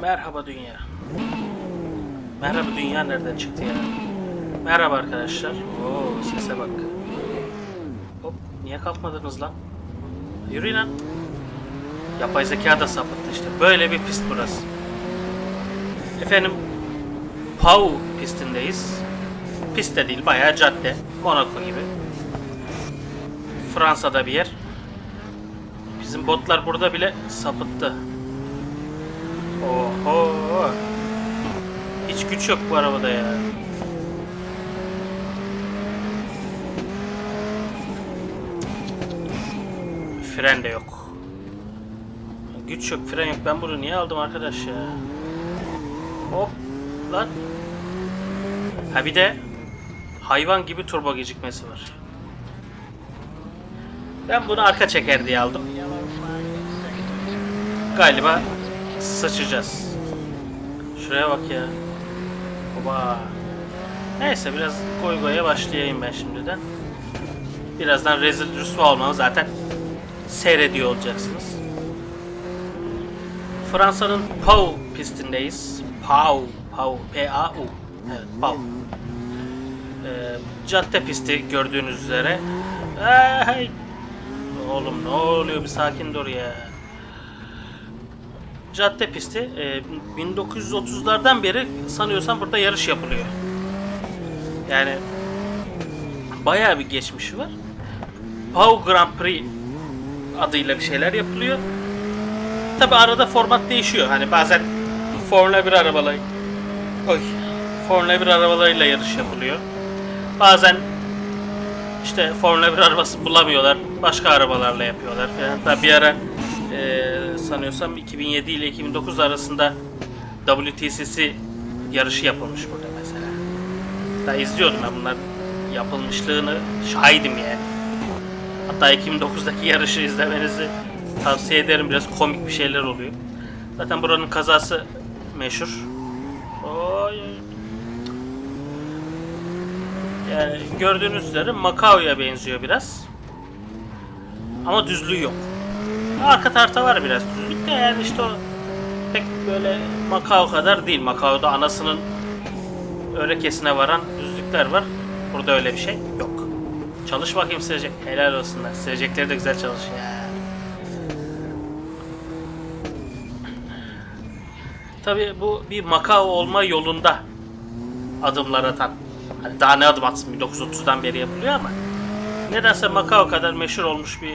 Merhaba dünya. Merhaba dünya nereden çıktı ya? Merhaba arkadaşlar. Oo sese bak. Hop niye kalkmadınız lan? Yürüyün lan. Yapay zeka da sapıttı işte. Böyle bir pist burası. Efendim Pau pistindeyiz. Pist de değil bayağı cadde. Monaco gibi. Fransa'da bir yer. Bizim botlar burada bile sapıttı. Oho. Hiç güç yok bu arabada ya. Fren de yok. Güç yok, fren yok. Ben bunu niye aldım arkadaş ya? Hop lan. Ha bir de hayvan gibi turbo gecikmesi var. Ben bunu arka çeker diye aldım. Galiba sıçacağız. Şuraya bak ya. Oba. Neyse biraz koy koya başlayayım ben şimdiden. Birazdan rezil rüsva olmamı zaten seyrediyor olacaksınız. Fransa'nın Pau pistindeyiz. Pau, Pau, P-A-U. Evet, Pau. Ee, cadde pisti gördüğünüz üzere. Ay, oğlum ne oluyor bir sakin dur ya. Cadde pisti e, 1930'lardan beri sanıyorsam burada yarış yapılıyor. Yani bayağı bir geçmişi var. Pau Grand Prix adıyla bir şeyler yapılıyor. Tabi arada format değişiyor. Hani bazen Formula 1 arabaları Oy. Formula 1 arabalarıyla yarış yapılıyor. Bazen işte Formula 1 arabası bulamıyorlar. Başka arabalarla yapıyorlar falan. Hatta bir ara e, sanıyorsam 2007 ile 2009 arasında WTCC yarışı yapılmış burada mesela. Hatta izliyordum ben bunlar yapılmışlığını şahidim yani. Hatta 2009'daki yarışı izlemenizi tavsiye ederim. Biraz komik bir şeyler oluyor. Zaten buranın kazası meşhur. Oy. Yani gördüğünüz üzere Macao'ya benziyor biraz. Ama düzlüğü yok. Arka tarafta var biraz düzlük de yani işte o pek böyle Macao kadar değil. Macao'da anasının örekesine varan düzlükler var. Burada öyle bir şey yok. Çalış bakayım silecek. Helal olsunlar. Silecekleri de güzel çalış ya. Tabi bu bir Macao olma yolunda adımlar atan. Hani daha ne adım atsın 1930'dan beri yapılıyor ama nedense Macao kadar meşhur olmuş bir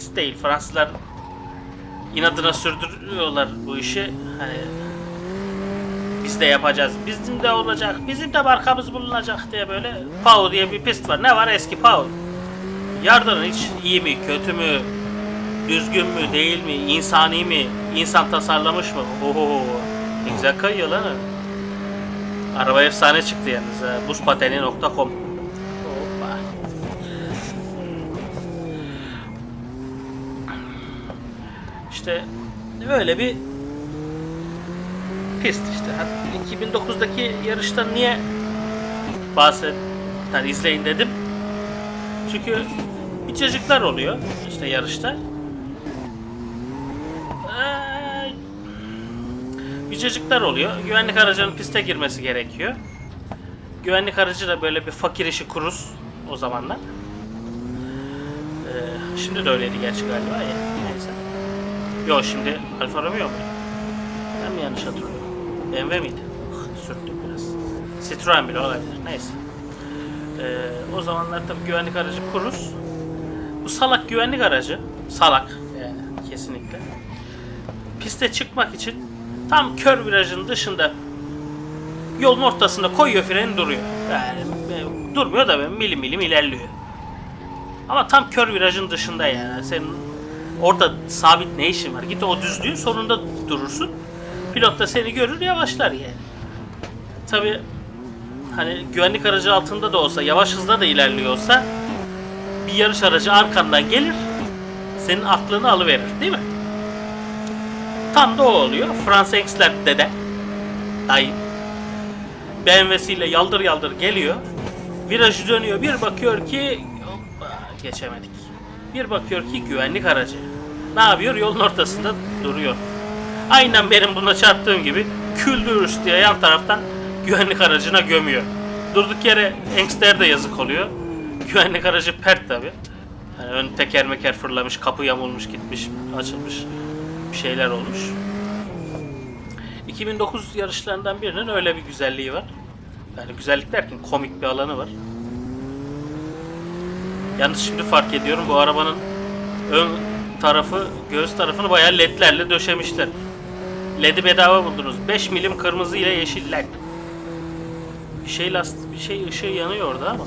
pist değil. Fransızlar inadına sürdürüyorlar bu işi. Hani biz de yapacağız. Bizim de olacak. Bizim de markamız bulunacak diye böyle Pau diye bir pist var. Ne var? Eski Pau. Yardırın hiç iyi mi, kötü mü, düzgün mü, değil mi, insani mi, insan tasarlamış mı? Oho, güzel kayıyor lan. Araba efsane çıktı yalnız. Buzpateni.com İşte öyle bir pist işte. Hatta 2009'daki yarıştan niye bahset, yani izleyin dedim. Çünkü içecekler oluyor işte yarışta. Ay. Vicacıklar oluyor. Güvenlik aracının piste girmesi gerekiyor. Güvenlik aracı da böyle bir fakir işi kuruz o zamanlar. Ee, şimdi de öyleydi gerçi galiba ya. Yok şimdi Alfa Romeo mu? Ben mi yanlış hatırlıyorum? BMW miydi? Ah, Sürttüm biraz. Citroen bile olabilir. Neyse. Ee, o zamanlar tabii güvenlik aracı kuruz. Bu salak güvenlik aracı, salak yani kesinlikle. Piste çıkmak için tam kör virajın dışında yolun ortasında koyuyor freni duruyor. Yani durmuyor da milim milim ilerliyor. Ama tam kör virajın dışında yani. Senin orada sabit ne işin var? Git o düzlüğün sonunda durursun. Pilot da seni görür yavaşlar yani. Tabi hani güvenlik aracı altında da olsa yavaş hızda da ilerliyorsa bir yarış aracı arkandan gelir senin aklını alıverir değil mi? Tam da o oluyor. Franz Exler dede dayı BMW'siyle yaldır yaldır geliyor. Virajı dönüyor. Bir bakıyor ki geçemedik. Bir bakıyor ki güvenlik aracı. Ne yapıyor? Yolun ortasında duruyor. Aynen benim buna çarptığım gibi küldürüs diye yan taraftan güvenlik aracına gömüyor. Durduk yere Engster de yazık oluyor. Güvenlik aracı pert tabi. Yani ön teker meker fırlamış, kapı yamulmuş gitmiş, açılmış bir şeyler olmuş. 2009 yarışlarından birinin öyle bir güzelliği var. Yani güzellik derken komik bir alanı var. Yalnız şimdi fark ediyorum bu arabanın ön tarafı, göğüs tarafını bayağı ledlerle döşemişler. Ledi bedava buldunuz. 5 milim kırmızı ile yeşil led. Bir şey last, bir şey ışığı yanıyor orada ama.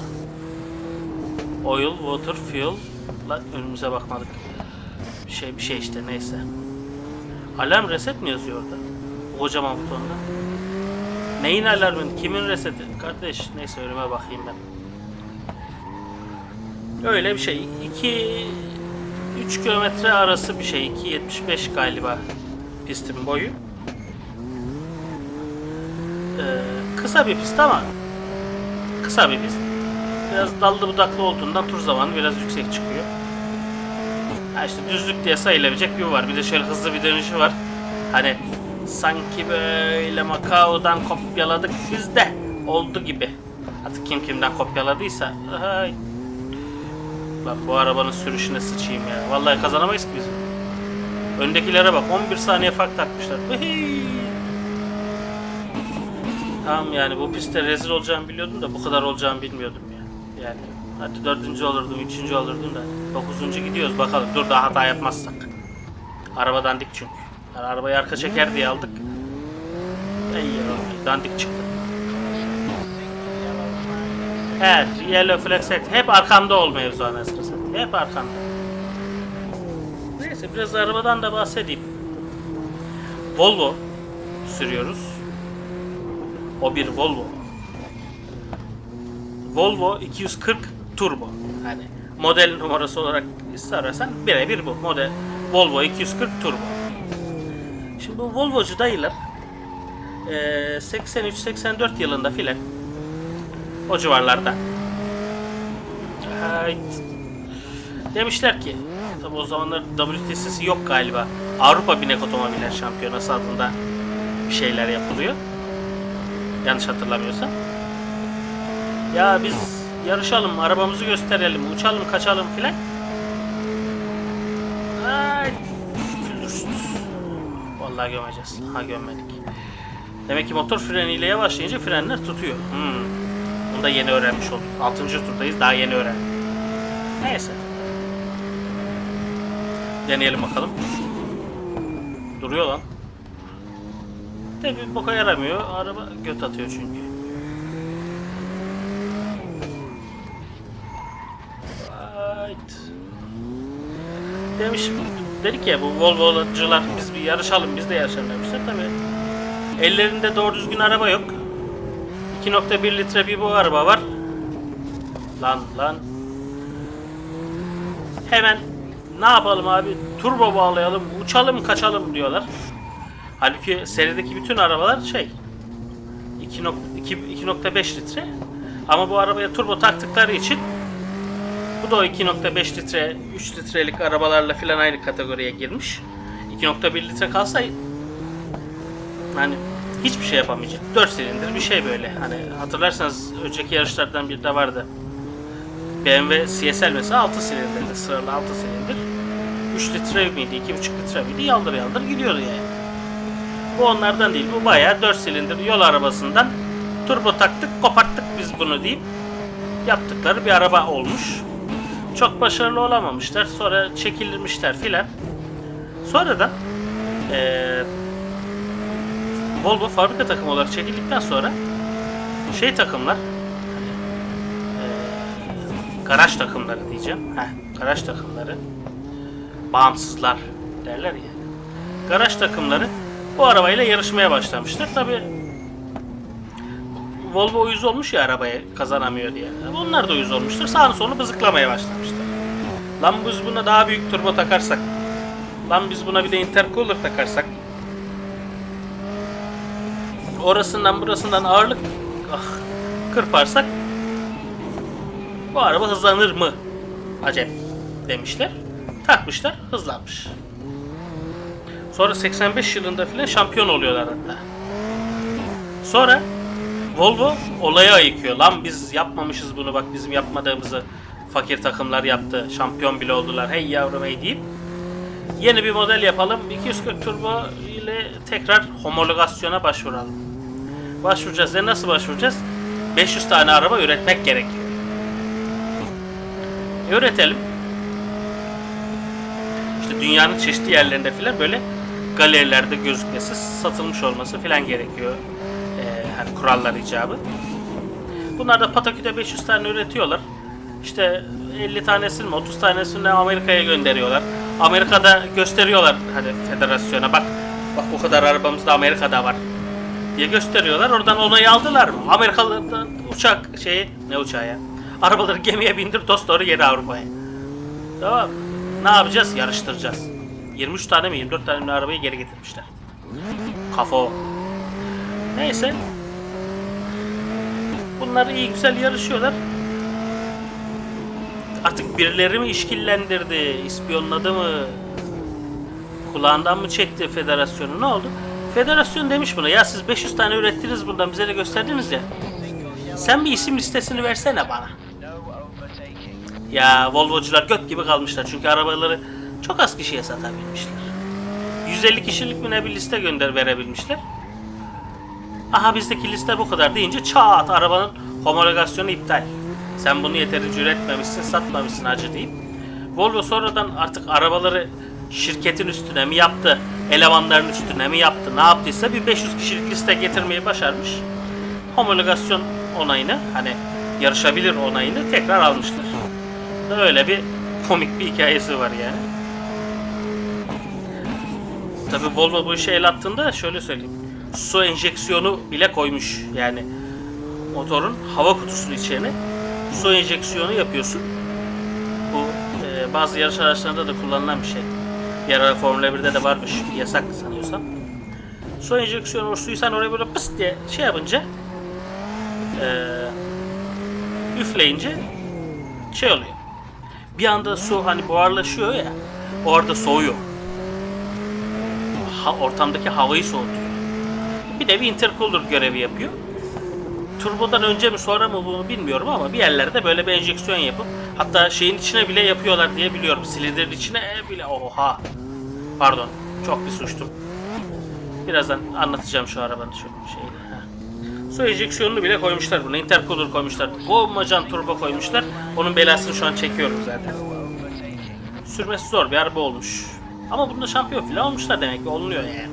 Oil, water, fuel. Lan önümüze bakmadık. Bir şey bir şey işte neyse. Alarm reset mi yazıyor orada? Kocaman butonda. Neyin alarmın? Kimin reseti? Kardeş neyse önüme bakayım ben. Öyle bir şey. 2 3 kilometre arası bir şey. 2.75 galiba pistin boyu. Ee, kısa bir pist ama kısa bir pist. Biraz dallı budaklı olduğundan tur zamanı biraz yüksek çıkıyor. Ha işte düzlük diye sayılabilecek bir var. Bir de şöyle hızlı bir dönüşü var. Hani sanki böyle Macao'dan kopyaladık biz oldu gibi. Artık kim kimden kopyaladıysa. Ay. Bak bu arabanın sürüşüne sıçayım ya. Vallahi kazanamayız ki biz. Öndekilere bak 11 saniye fark takmışlar. Hıhıy. Tamam yani bu pistte rezil olacağımı biliyordum da bu kadar olacağımı bilmiyordum ya. Yani hadi dördüncü olurdum, üçüncü olurdum da dokuzuncu gidiyoruz bakalım. Dur daha hata yapmazsak. Araba dandik çünkü. Yani arabayı arka çeker diye aldık. Ya, dandik çıktı. Evet, yellow flag set. Hep arkamda ol mevzu anasını. Hep arkamda. Neyse biraz arabadan da bahsedeyim. Volvo sürüyoruz. O bir Volvo. Volvo 240 Turbo. Hani model numarası olarak sorarsan birebir bu. Model Volvo 240 Turbo. Şimdi bu Volvocu dayılar eee, 83-84 yılında filan o civarlarda Hayt. demişler ki tabi o zamanlar WTC'si yok galiba Avrupa Binek Otomobiller Şampiyonası adında bir şeyler yapılıyor yanlış hatırlamıyorsam ya biz yarışalım arabamızı gösterelim uçalım kaçalım filan Vallahi gömeceğiz. Ha gömmedik. Demek ki motor freniyle yavaşlayınca frenler tutuyor. Hmm. Bunu da yeni öğrenmiş olduk. 6. turdayız. Daha yeni öğrendik. Neyse. Deneyelim bakalım. Duruyor lan. Tabi boka yaramıyor. Araba göt atıyor çünkü. Right. Demiş, dedik ya bu Volvo'cular biz bir yarışalım biz de yarışalım demişler tabi. Ellerinde doğru düzgün araba yok. 2.1 litre bir bu araba var. Lan lan. Hemen ne yapalım abi turbo bağlayalım uçalım kaçalım diyorlar. Halbuki serideki bütün arabalar şey 2.2 2.5 litre. Ama bu arabaya turbo taktıkları için bu da o 2.5 litre, 3 litrelik arabalarla filan aynı kategoriye girmiş. 2.1 litre kalsa hani hiçbir şey yapamayacak. 4 silindir bir şey böyle. Hani hatırlarsanız önceki yarışlardan bir de vardı. BMW CSL mesela 6 silindirli, sıralı 6 silindir. 3 litre miydi, 2.5 litre miydi? Yaldır yaldır gidiyordu yani. Bu onlardan değil. Bu bayağı 4 silindir yol arabasından turbo taktık, koparttık biz bunu deyip yaptıkları bir araba olmuş. Çok başarılı olamamışlar. Sonra çekilmişler filan. Sonradan eee Volvo fabrika takımı olarak çekildikten sonra şey takımlar eee, garaj takımları diyeceğim. Heh, garaj takımları bağımsızlar derler ya. Garaj takımları bu arabayla yarışmaya başlamışlar. Tabi Volvo uyuz olmuş ya arabaya kazanamıyor diye. Onlar da uyuz olmuştur. Sağını solunu bızıklamaya başlamışlar. Lan biz buna daha büyük turbo takarsak. Lan biz buna bir de intercooler takarsak. Orasından burasından ağırlık ah, kırparsak bu araba hızlanır mı? Acep demişler. Takmışlar hızlanmış. Sonra 85 yılında filan şampiyon oluyorlar hatta. Sonra Volvo olaya ayıkıyor. Lan biz yapmamışız bunu bak bizim yapmadığımızı fakir takımlar yaptı. Şampiyon bile oldular. Hey yavrum hey deyip yeni bir model yapalım. 240 turbo ile tekrar homologasyona başvuralım. Başvuracağız. E nasıl başvuracağız? 500 tane araba üretmek gerekiyor. E, üretelim. İşte dünyanın çeşitli yerlerinde filan böyle galerilerde gözükmesi, satılmış olması filan gerekiyor. Ee, hani kurallar icabı. Bunlar da Patakü'de 500 tane üretiyorlar. İşte 50 tanesini mi 30 tanesini Amerika'ya gönderiyorlar. Amerika'da gösteriyorlar hani federasyona bak bak bu kadar arabamız da Amerika'da var diye gösteriyorlar. Oradan onayı aldılar mı? Amerikalılardan uçak şeyi ne uçağı ya? Arabaları gemiye bindir dost doğru geri Avrupa'ya. Tamam. Ne yapacağız? Yarıştıracağız. 23 tane mi 24 tane mi arabayı geri getirmişler. Kafa o. Neyse. Bunlar iyi güzel yarışıyorlar. Artık birileri mi işkillendirdi, ispiyonladı mı, kulağından mı çekti federasyonu ne oldu? Federasyon demiş buna ya siz 500 tane ürettiniz bundan bize de gösterdiniz ya. Sen bir isim listesini versene bana. Ya Volvo'cular gök gibi kalmışlar çünkü arabaları çok az kişiye satabilmişler. 150 kişilik mi ne bir liste gönder verebilmişler. Aha bizdeki liste bu kadar deyince çat arabanın homologasyonu iptal. Sen bunu yeterince üretmemişsin, satmamışsın hacı deyip. Volvo sonradan artık arabaları şirketin üstüne mi yaptı, elemanların üstüne mi yaptı, ne yaptıysa bir 500 kişilik liste getirmeyi başarmış. Homologasyon onayını, hani yarışabilir onayını tekrar almışlar. Öyle bir komik bir hikayesi var yani. Tabi Volvo bu işe el attığında şöyle söyleyeyim. Su enjeksiyonu bile koymuş. Yani motorun hava kutusunun içine su enjeksiyonu yapıyorsun. Bu e, bazı yarış araçlarında da kullanılan bir şey. Bir ara Formula 1'de de varmış. Yasak sanıyorsam. Su enjeksiyonu o suyu sen oraya böyle pıs diye şey yapınca e, üfleyince şey oluyor. Bir anda su hani buharlaşıyor ya orada soğuyor. Ha, ortamdaki havayı soğutuyor. Bir de bir intercooler görevi yapıyor. Turbodan önce mi sonra mı bunu bilmiyorum ama bir yerlerde böyle bir enjeksiyon yapıp hatta şeyin içine bile yapıyorlar diye biliyorum. Silindirin içine bile oha. Pardon. Çok bir suçtum. Birazdan anlatacağım şu arabanın şu şeyini. Su enjeksiyonunu bile koymuşlar buna. Intercooler koymuşlar. Boğmacan turbo koymuşlar. Onun belasını şu an çekiyorum zaten. Sürmesi zor bir araba olmuş. Ama bunda şampiyon falan olmuşlar demek ki. Olunuyor yani.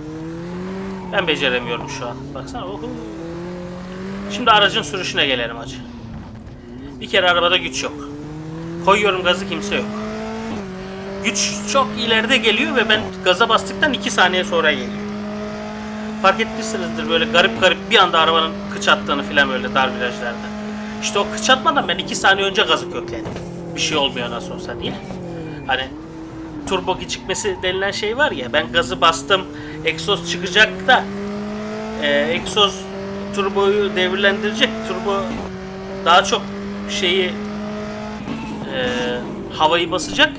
Ben beceremiyorum şu an. Baksana. Oho. Şimdi aracın sürüşüne gelelim hacı. Bir kere arabada güç yok. Koyuyorum gazı kimse yok. Güç çok ileride geliyor ve ben gaza bastıktan 2 saniye sonra geliyor. Fark etmişsinizdir böyle garip garip bir anda arabanın kıç attığını filan böyle dar virajlarda. İşte o kıç atmadan ben 2 saniye önce gazı kökledim. Bir şey olmuyor nasıl olsa diye. Hani turbo gecikmesi denilen şey var ya ben gazı bastım egzoz çıkacak da e, egzoz turboyu devirlendirecek. Turbo daha çok şeyi e, havayı basacak.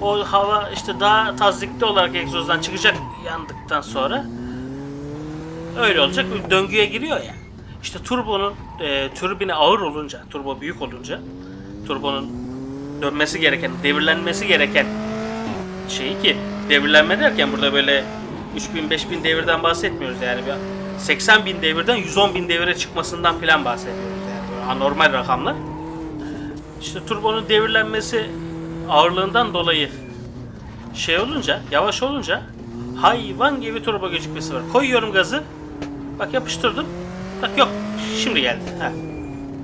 O hava işte daha tazikli olarak egzozdan çıkacak yandıktan sonra. Öyle olacak. Döngüye giriyor ya. İşte turbonun e, türbini ağır olunca, turbo büyük olunca turbonun dönmesi gereken, devirlenmesi gereken şeyi ki devirlenme derken burada böyle 3000-5000 devirden bahsetmiyoruz yani. Bir 80 bin devirden 110 bin devire çıkmasından falan bahsediyoruz yani böyle anormal rakamlar. İşte turbonun devirlenmesi ağırlığından dolayı şey olunca, yavaş olunca hayvan gibi turbo gecikmesi var. Koyuyorum gazı. Bak yapıştırdım. Bak yok. Şimdi geldi. Ha.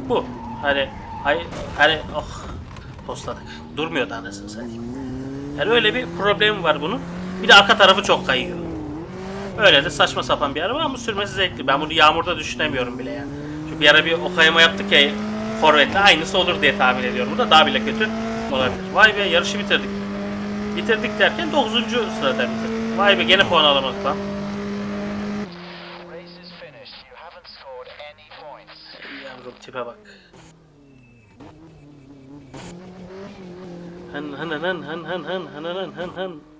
Bu. Hani hay hani oh tosladık. Durmuyor da anasını satayım. Yani öyle bir problemi var bunun. Bir de arka tarafı çok kayıyor. Öyle de saçma sapan bir araba ama sürmesi zevkli. Ben bunu yağmurda düşünemiyorum bile yani. Çünkü bir ara bir okayama yaptık ya Corvette'le aynısı olur diye tahmin ediyorum. Bu da daha bile kötü olabilir. Vay be yarışı bitirdik. Bitirdik derken 9. sırada bitirdik. Vay be gene puan alamadık lan. Yavrum tipe bak. Hın hın hın hın hın hın hın hın hın hın.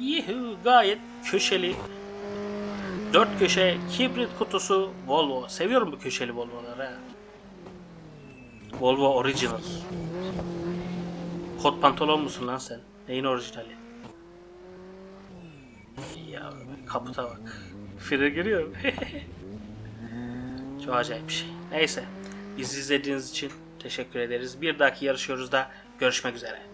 Yuhu gayet köşeli. Dört köşe kibrit kutusu Volvo. Seviyorum bu köşeli Volvo'ları. Volvo Original. Kot pantolon musun lan sen? Neyin orijinali? Ya kaputa bak. Fire giriyor. Çok acayip bir şey. Neyse. Bizi izlediğiniz için teşekkür ederiz. Bir dahaki yarışıyoruz da görüşmek üzere.